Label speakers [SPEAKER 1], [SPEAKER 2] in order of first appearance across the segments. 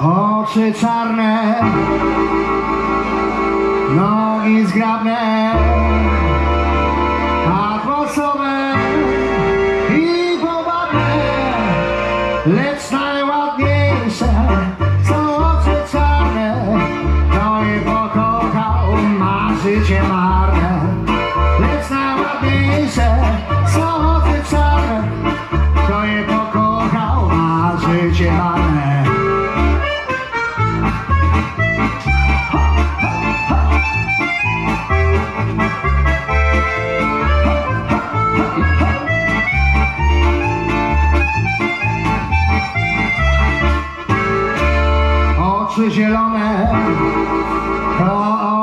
[SPEAKER 1] Oczy czarne, nogi zgrabne, a głosowe i powabne, lecz najładniejsze są oczy czarne. Kto je pokochał, ma życie marne, lecz najładniejsze są oczy czarne. Kto je pokochał, ma życie marne. Oczy zielone to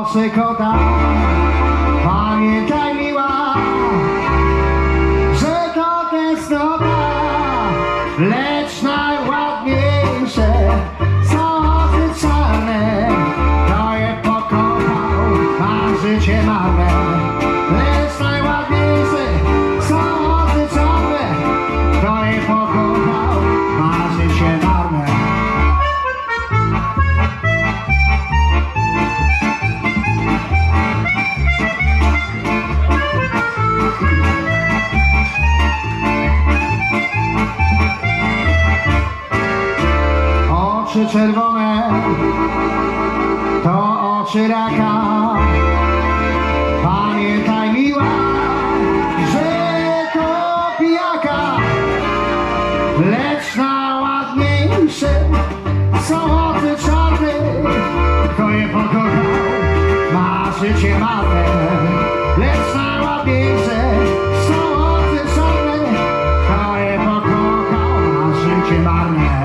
[SPEAKER 1] oczy kota. Pamiętaj miła, że to tęsknota, lecz najładniejsze są oczy czarne. Kto je pokochał, ma życie marne, lecz Oczy czerwone to oczy raka. Pamiętaj miła, że to pijaka, lecz najładniejsze są oczy czarne. Kto je pokochał, ma życie marne, lecz najładniejsze są oczy czarne. Kto je pokochał, ma życie marne.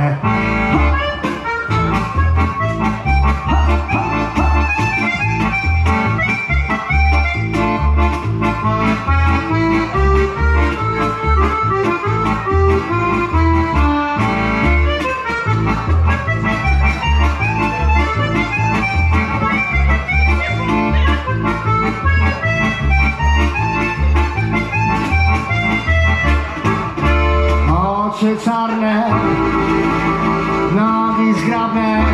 [SPEAKER 1] Oczy czarne, nogi zgrabne,